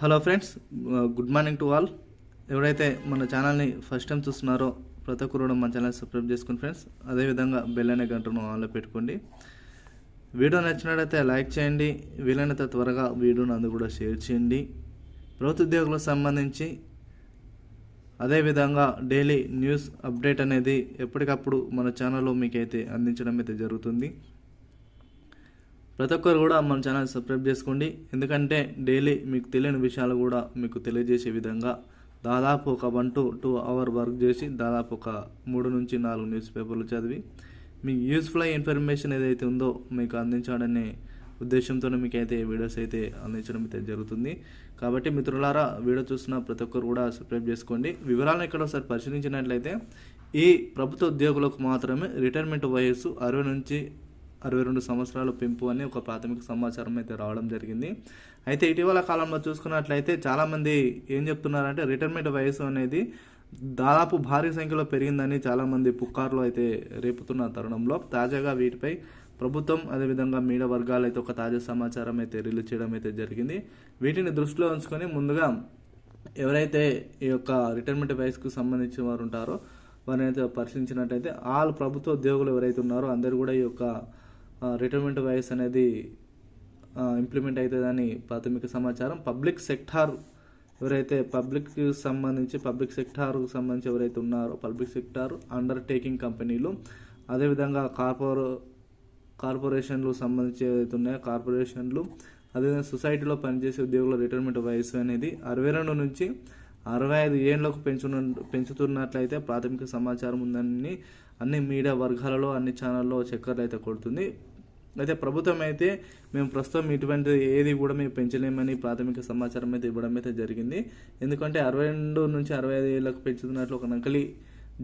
Hello friends good morning to all. ఎవరైతే మన ఛానల్ని ఫస్ట్ టైం చూస్తున్నారో ప్రతి ఒక్కరు కూడా మన ఛానల్ సబ్స్క్రైబ్ చేసుకోండి ఫ్రెండ్స్ అదేవిధంగా బెల్ అనే గంటను ఆన్లో పెట్టుకోండి. వీడియో నచ్చినట్లయితే లైక్ చేయండి. వీలైనంత త్వరగా వీడియోను అందు కూడా షేర్ చేయండి. ప్రభుత్వ ఉద్యోగులకు సంబంధించి అదేవిధంగా డైలీ న్యూస్ అప్డేట్ అనేది ఎప్పటికప్పుడు మన ఛానల్లో మీకైతే అందించడం అయితే జరుగుతుంది. ప్రతి ఒక్కరు కూడా మన ఛానల్ సబ్స్క్రైబ్ చేసుకోండి. ఎందుకంటే డైలీ మీకు తెలియని విషయాలు కూడా మీకు తెలియజేసే విధంగా దాదాపు ఒక one to two hour work చేసి దాదాపు ఒక మూడు నుంచి నాలుగు న్యూస్ పేపర్లు చదివి మీకు యూస్ఫుల్ అయ్యే ఇన్ఫర్మేషన్ ఏదైతే ఉందో మీకు అందించాలనే ఉద్దేశంతో మీకు అయితే వీడియోస్ అయితే అందించడం అయితే జరుగుతుంది. కాబట్టి మిత్రులారా వీడియో చూస్తున్న ప్రతి ఒక్కరు కూడా సబ్స్క్రైబ్ చేసుకోండి. వివరాలను ఇక్కడ ఒకసారి పరిశీలించినట్లయితే ఈ ప్రభుత్వ ఉద్యోగులకు మాత్రమే రిటైర్మెంట్ వయస్సు అరవై నుంచి అరవై రెండు సంవత్సరాల పెంపు అని ఒక ప్రాథమిక సమాచారం అయితే రావడం జరిగింది. అయితే ఇటీవల కాలంలో చూసుకున్నట్లయితే చాలామంది ఏం చెప్తున్నారంటే రిటైర్మెంట్ వయసు అనేది దాదాపు భారీ సంఖ్యలో పెరిగిందని చాలామంది పుకార్లు అయితే రేపుతున్న తరుణంలో. తాజాగా వీటిపై ప్రభుత్వం అదేవిధంగా మీడియా వర్గాలు అయితే ఒక తాజా సమాచారం అయితే రిలీజ్ చేయడం అయితే జరిగింది. వీటిని దృష్టిలో ఉంచుకొని ముందుగా ఎవరైతే ఈ యొక్క రిటైర్మెంట్ వయసుకు సంబంధించిన వారు ఉంటారో వారిని అయితే పరిశీలించినట్టయితే ఆల్ ప్రభుత్వ ఉద్యోగులు ఎవరైతే ఉన్నారో అందరూ కూడా ఈ యొక్క రిటైర్మెంట్ వయసు అనేది ఇంప్లిమెంట్ అవుతుందని ప్రాథమిక సమాచారం. పబ్లిక్ సెక్టార్ ఎవరైతే పబ్లిక్కి సంబంధించి పబ్లిక్ సెక్టార్కు సంబంధించి ఎవరైతే ఉన్నారో పబ్లిక్ సెక్టార్ అండర్ టేకింగ్ కంపెనీలు అదేవిధంగా కార్పొర కార్పొరేషన్లు సంబంధించి ఏదైతే ఉన్నాయో కార్పొరేషన్లు అదేవిధంగా సొసైటీలో పనిచేసే ఉద్యోగుల రిటైర్మెంట్ వయసు అనేది అరవై రెండు నుంచి అరవై ఐదు ఏళ్ళకు పెంచున పెంచుతున్నట్లయితే ప్రాథమిక సమాచారం ఉందని అన్ని మీడియా వర్గాలలో అన్ని ఛానల్లో చక్కర్లు అయితే కొడుతుంది. అయితే ప్రభుత్వం అయితే మేము ప్రస్తుతం ఇటువంటి ఏది కూడా మేము పెంచలేమని ప్రాథమిక సమాచారం అయితే ఇవ్వడం అయితే జరిగింది. ఎందుకంటే అరవై రెండు నుంచి అరవై ఐదు ఏళ్ళకు పెంచుతున్నట్లు ఒక నకలి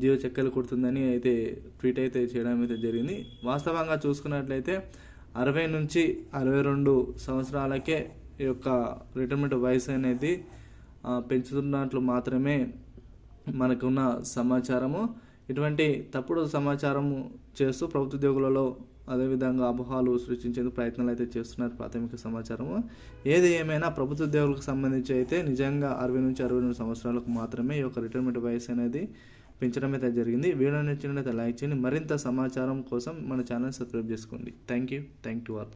జీవ చెక్కలు కుడుతుందని అయితే ట్వీట్ అయితే చేయడం అయితే జరిగింది. వాస్తవంగా చూసుకున్నట్లయితే అరవై నుంచి అరవై రెండు సంవత్సరాలకే ఈ యొక్క రిటైర్మెంట్ వయసు అనేది పెంచుతున్నట్లు మాత్రమే మనకున్న సమాచారము. ఇటువంటి తప్పుడు సమాచారము చేస్తూ ప్రభుత్వ ఉద్యోగులలో అదేవిధంగా అపోహాలు సృష్టించేందుకు ప్రయత్నాలు అయితే చేస్తున్నారు ప్రాథమిక సమాచారము. ఏది ఏమైనా ప్రభుత్వ ఉద్యోగులకు సంబంధించి అయితే నిజంగా అరవై నుంచి అరవై రెండు సంవత్సరాలకు మాత్రమే ఈ యొక్క రిటైర్మెంట్ వయసు అనేది పెంచడం అయితే జరిగింది. వీడియో నచ్చినట్లయితే లైక్ చేయండి. మరింత సమాచారం కోసం మన ఛానల్ సబ్స్క్రైబ్ చేసుకోండి. Thank you thank you all